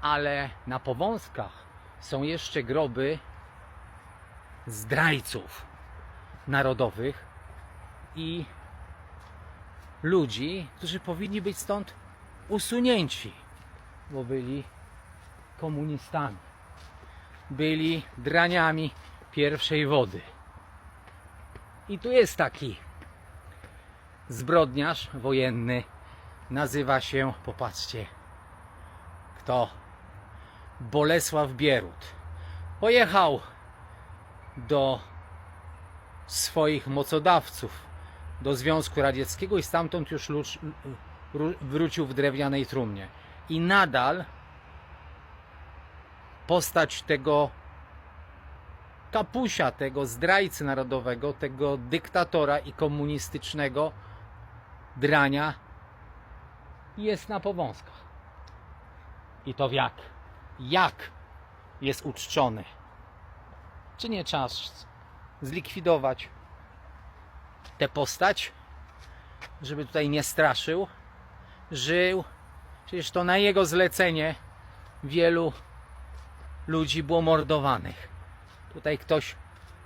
ale na Powązkach są jeszcze groby zdrajców narodowych i ludzi, którzy powinni być stąd usunięci, bo byli komunistami, byli draniami pierwszej wody. I tu jest taki zbrodniarz wojenny, nazywa się, popatrzcie, kto? Bolesław Bierut. Pojechał do swoich mocodawców, do Związku Radzieckiego i stamtąd już wrócił w drewnianej trumnie. I nadal postać tego kapusia, tego zdrajcy narodowego, tego dyktatora i komunistycznego drania jest na powązkach. I to jak? Jak jest uczczony? Czy nie czas zlikwidować tę postać, żeby tutaj nie straszył, żył? Przecież to na jego zlecenie wielu ludzi było mordowanych. Tutaj ktoś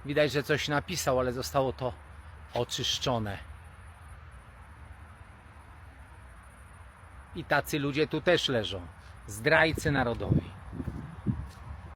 widać, że coś napisał, ale zostało to oczyszczone. I tacy ludzie tu też leżą. Zdrajcy narodowi.